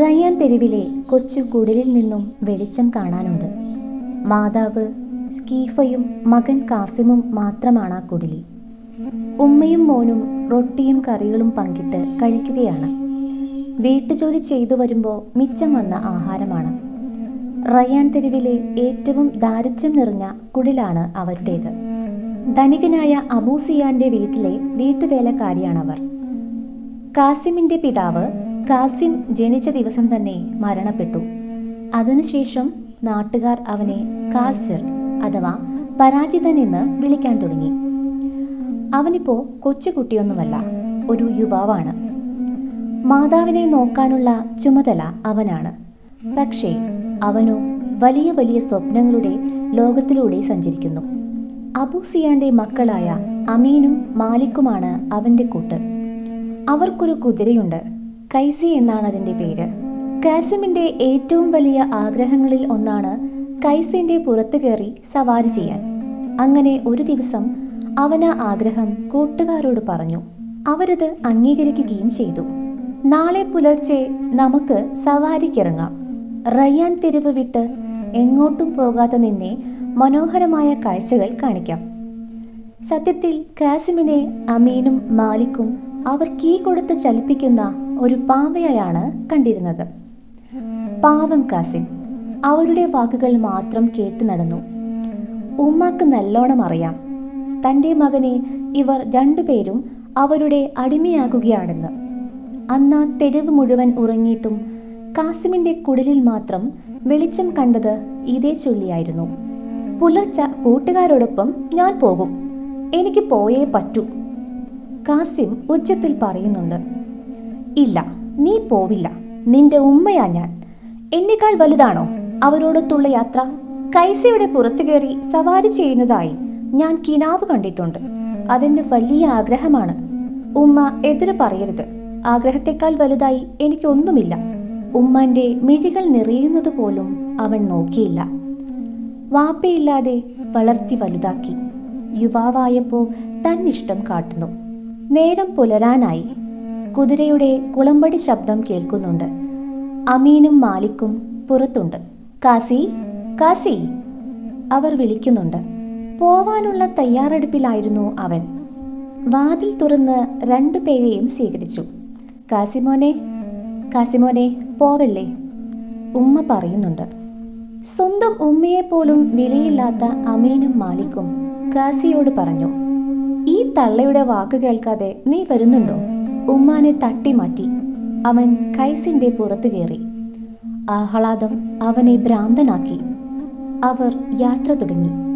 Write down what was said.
റയ്യാൻ തെരുവിലെ കൊച്ചു കുടിലിൽ നിന്നും വെളിച്ചം കാണാനുണ്ട്. മാതാവ് സ്കീഫയും മകൻ കാസിമും മാത്രമാണ് ആ കുടിലിൽ ഉമ്മയും മോനും റൊട്ടിയും കറികളും പങ്കിട്ട് കഴിക്കുകയാണ്. വീട്ടുജോലി ചെയ്തു വരുമ്പോൾ മിച്ചം വന്ന ആഹാരമാണ്. റയാൻ തെരുവിലെ ഏറ്റവും ദാരിദ്ര്യം നിറഞ്ഞ കുടിലാണ് അവരുടേത്. ധനികനായ അബൂസിയാന്റെ വീട്ടിലെ വീട്ടുവേലക്കാരിയാണവർ. കാസിമിന്റെ പിതാവ് കാസിം ജനിച്ച ദിവസം തന്നെ മരണപ്പെട്ടു. അതിനുശേഷം നാട്ടുകാർ അവനെ കാസിർ അഥവാ പരാജിതൻ എന്ന് വിളിക്കാൻ തുടങ്ങി. അവനിപ്പോ കൊച്ചുകുട്ടിയൊന്നുമല്ല ഒരു യുവാവാണ്. മാതാവിനെ നോക്കാനുള്ള ചുമതല അവനാണ്. പക്ഷേ അവനു വലിയ വലിയ സ്വപ്നങ്ങളുടെ ലോകത്തിലൂടെ സഞ്ചരിക്കുന്നു. അബൂസിയാന്റെ മക്കളായ അമീനും മാലിക്കുമാണ് അവന്റെ കൂട്ട്. അവർക്കൊരു കുതിരയുണ്ട്. കൈസി എന്നാണ് അതിന്റെ പേര്. കാസിമിന്റെ ഏറ്റവും വലിയ ആഗ്രഹങ്ങളിൽ ഒന്നാണ് കൈസിന്റെ പുറത്തു കയറി സവാരി ചെയ്യാൻ. അങ്ങനെ ഒരു ദിവസം അവൻ ആ ആഗ്രഹം കൂട്ടുകാരോട് പറഞ്ഞു. അവരത് അംഗീകരിക്കുകയും ചെയ്തു. നാളെ പുലർച്ചെ നമുക്ക് സവാരിക്കിറങ്ങാം. റയ്യാൻ തെരുവ് വിട്ട് എങ്ങോട്ടും പോകാതെ നിന്നെ മനോഹരമായ കാഴ്ചകൾ കാണിക്കാം. സത്യത്തിൽ കാസിമിനെ അമീനും മാലിക്കും അവർ കീ കൊടുത്ത് ചലിപ്പിക്കുന്ന ഒരു പാവയായാണ് കണ്ടിരുന്നത്. പാവം കാസിം അവരുടെ വാക്കുകൾ മാത്രം കേട്ടു നടന്നു. ഉമ്മാക്ക് നല്ലോണം അറിയാം. തന്റെ മകനെ ഇവർ രണ്ടുപേരും അവരുടെ അടിമയാകുകയാണെന്ന്. അന്ന് തെരുവ് മുഴുവൻ ഉറങ്ങിയിട്ടും കാസിമിന്റെ കുടലിൽ മാത്രം വെളിച്ചം കണ്ടത് ഇതേ ചൊല്ലിയായിരുന്നു. പുലർച്ച കൂട്ടുകാരോടൊപ്പം ഞാൻ പോകും. എനിക്ക് പോയേ പറ്റൂ. കാസിം ഉച്ചത്തിൽ പറയുന്നുണ്ട് ഇല്ല നീ പോവില്ല. നിന്റെ ഉമ്മയാ ഞാൻ. എന്നേക്കാൾ വലുതാണോ അവരോടൊത്തുള്ള യാത്ര കൈസയുടെ പുറത്തു കയറി സവാരി ചെയ്യുന്നതായി ഞാൻ കിനാവ് കണ്ടിട്ടുണ്ട്. അതെന്റെ വലിയ ആഗ്രഹമാണ്. ഉമ്മ എതിര് പറയരുത്. ആഗ്രഹത്തെക്കാൾ വലുതായി എനിക്കൊന്നുമില്ല. ഉമ്മന്റെ മിഴികൾ നിറയുന്നത് പോലും അവൻ നോക്കിയില്ല. വാപ്പയില്ലാതെ വളർത്തി വലുതാക്കി. യുവാവായപ്പോൾ തന്നിഷ്ടം കാട്ടുന്നു. നേരം പുലരാനായി. കുതിരയുടെ കുളമ്പടി ശബ്ദം കേൾക്കുന്നുണ്ട്. അമീനും മാലിക്കും പുറത്തുണ്ട്. കാസി കാസി അവർ വിളിക്കുന്നുണ്ട്. പോവാനുള്ള തയ്യാറെടുപ്പിലായിരുന്നു അവൻ. വാതിൽ തുറന്ന് രണ്ടു പേരെയും സ്വീകരിച്ചു. കാസിമോനെ കാസിമോനെ പോവല്ലേ? ഉമ്മ പറയുന്നുണ്ട്. സ്വന്തം ഉമ്മയെപ്പോലും വിലയില്ലാത്ത അമീനും മാലിക്കും കാസിയോട് പറഞ്ഞു ഈ തള്ളയുടെ വാക്ക് കേൾക്കാതെ നീ വരുന്നുണ്ടോ ഉമ്മാനെ തട്ടി മാറ്റി അവൻ കൈസിന്റെ പുറത്തു കയറി. ആഹ്ലാദം അവനെ ഭ്രാന്തനാക്കി. അവർ യാത്ര തുടങ്ങി.